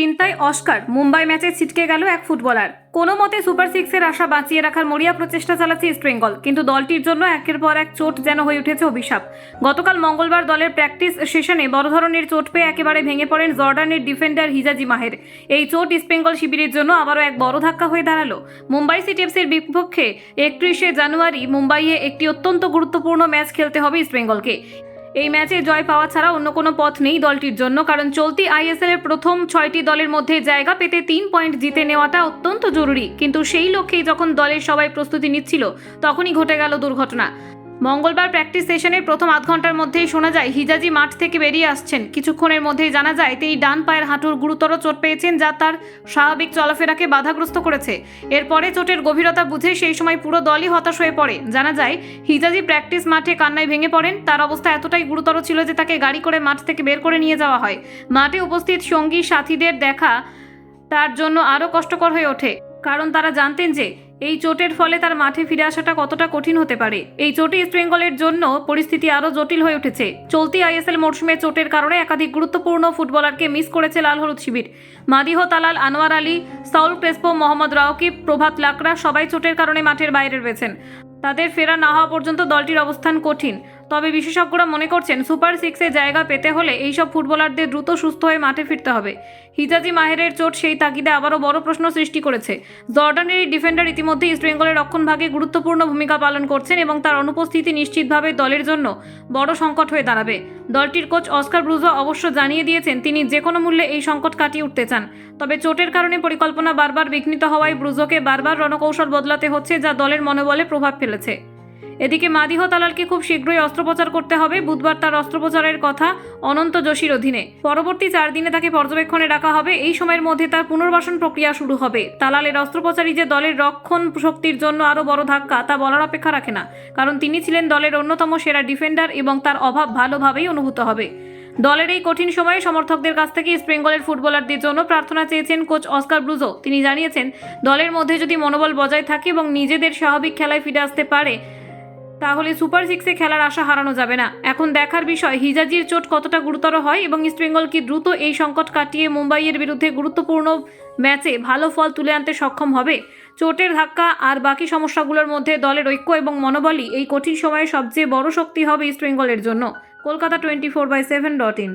চিন্তায় অস্কার। মুম্বাই ম্যাচে ছিটকে গেল এক ফুটবলার। কোনো মতে সুপার সিক্সের আশা বাঁচিয়ে রাখার মরিয়া প্রচেষ্টা চালাচ্ছে ইস্টবেঙ্গল কিন্তু দলটির জন্য একের পর এক চোট যেন হয়ে উঠেছে অভিশাপ। গতকাল মঙ্গলবার দলের প্র্যাকটিস সেশনে বড় ধরনের চোট পেয়ে একেবারে ভেঙে পড়েন জর্ডানের ডিফেন্ডার হিজাজি মাহের। এই চোট ইস্টবেঙ্গল শিবিরের জন্য আবারও এক বড় ধাক্কা হয়ে দাঁড়াল। মুম্বাই সিটি এফসির বিপক্ষে একত্রিশে জানুয়ারি মুম্বাইয়ে একটি অত্যন্ত গুরুত্বপূর্ণ ম্যাচ খেলতে হবে ইস্টবেঙ্গলকে এই ম্যাচে জয় পাওয়া ছাড়া অন্য কোনো পথ নেই দলটির জন্য, কারণ চলতি আইএসএল এর প্রথম ছয়টি দলের মধ্যে জায়গা পেতে তিন পয়েন্ট জিতে নেওয়াটা অত্যন্ত জরুরি। কিন্তু সেই লক্ষ্যেই যখন দলের সবাই প্রস্তুতি নিচ্ছিল, তখনই ঘটে গেল দুর্ঘটনা। মঙ্গলবার প্র্যাকটিস সেশনের প্রথম আধ ঘণ্টার মধ্যেই শোনা যায়, হিজাজি মাঠ থেকে বেরিয়ে আসছেন। কিছুক্ষণের মধ্যেই জানা যায়, তিনি ডান পায়ের হাঁটুর গুরুতর চোট পেয়েছেন যা তার স্বাভাবিক চলাফেরাকে বাধাগ্রস্ত করেছে। এরপরে চোটের গভীরতা বুঝে সেই সময় পুরো দলই হতাশ হয়ে পড়ে। জানা যায়, হিজাজি প্র্যাকটিস মাঠে কান্নায় ভেঙে পড়েন। তার অবস্থা এতটাই গুরুতর ছিল যে তাকে গাড়ি করে মাঠ থেকে বের করে নিয়ে যাওয়া হয়। মাঠে উপস্থিত সঙ্গী সাথীদের দেখা তার জন্য আরও কষ্টকর হয়ে ওঠে। কারণ তারা জানতেন যে এই চোটের ফলে তার মাঠে ফিরে আসাটা কতটা কঠিন হতে পারে? এই চোটে ইস্ট বেঙ্গলের জন্য পরিস্থিতি আরও জটিল হয়ে উঠেছে। চলতি আইএসএল মরশুমে চোটের কারণে একাধিক গুরুত্বপূর্ণ ফুটবলারকে মিস করেছে লাল হলুদ শিবির। Madih Talal, Anwar Ali, Saul Crespo, Mohammad Rakip Prabhat Lakra সবাই চোটের কারণে মাঠের বাইরে রয়েছেন। তাদের ফেরা না হওয়া পর্যন্ত দলটির অবস্থান কঠিন। তবে বিশেষজ্ঞরা মনে করছেন, সুপার সিক্সে জায়গা পেতে হলে এইসব ফুটবলারদের দ্রুত সুস্থ হয়ে মাঠে ফিরতে হবে। হিজাজি মাহেরের চোট সেই তাগিদে আবারও বড় প্রশ্ন সৃষ্টি করেছে। জর্ডানের এই ডিফেন্ডার ইতিমধ্যে ইস্টবেঙ্গলের রক্ষণভাগে গুরুত্বপূর্ণ ভূমিকা পালন করছেন এবং তার অনুপস্থিতি নিশ্চিতভাবে দলের জন্য বড় সংকট হয়ে দাঁড়াবে। দলটির কোচ অস্কার ব্রুজো অবশ্য জানিয়ে দিয়েছেন, তিনি যে কোনো মূল্যে এই সংকট কাটিয়ে উঠতে চান। তবে চোটের কারণে পরিকল্পনা বারবার বিঘ্নিত হওয়ায় ব্রুজোকে বারবার রণকৌশল বদলাতে হচ্ছে যা দলের মনোবলে প্রভাব ফেলেছে। এদিকে মাদিহ তালালকে খুব শীঘ্রই অস্ত্রোপচার করতে হবে। বুধবার তার অস্ত্রোপচারের কথা অনন্ত যোশীর অধীনে। পরবর্তী চার দিনে তাকে পর্যবেক্ষণে রাখা হবে। এই সময়ের মধ্যে তার পুনর্বাসন প্রক্রিয়া শুরু হবে। তালালের অস্ত্রোপচারই যে দলের রক্ষণ শক্তির জন্য আরও বড় ধাক্কা তা বলার অপেক্ষা রাখে না, কারণ তিনি ছিলেন দলের অন্যতম সেরা ডিফেন্ডার এবং তার অভাব ভালোভাবেই অনুভূত হবে। দলের এই কঠিন সময়ে সমর্থকদের কাছ থেকে ইস্ট বেঙ্গলের ফুটবলারদের জন্য প্রার্থনা চেয়েছেন কোচ অস্কার ব্রুজো। তিনি জানিয়েছেন, দলের মধ্যে যদি মনোবল বজায় থাকে এবং নিজেদের স্বাভাবিক খেলায় ফিরে আসতে পারে তাহলে সুপার সিক্সে খেলার আশা হারানো যাবে না। এখন দেখার বিষয়, হিজাজির চোট কতটা গুরুতর হয় এবং ইস্টবেঙ্গল কি দ্রুত এই সংকট কাটিয়ে মুম্বাইয়ের বিরুদ্ধে গুরুত্বপূর্ণ ম্যাচে ভালো ফল তুলে আনতে সক্ষম হবে? চোটের ধাক্কা আর বাকি সমস্যাগুলোর মধ্যে দলের ঐক্য এবং মনোবলই এই কঠিন সময়ে সবচেয়ে বড় শক্তি হবে ইস্টবেঙ্গলের জন্য। Kolkata twenty four by seven dot in.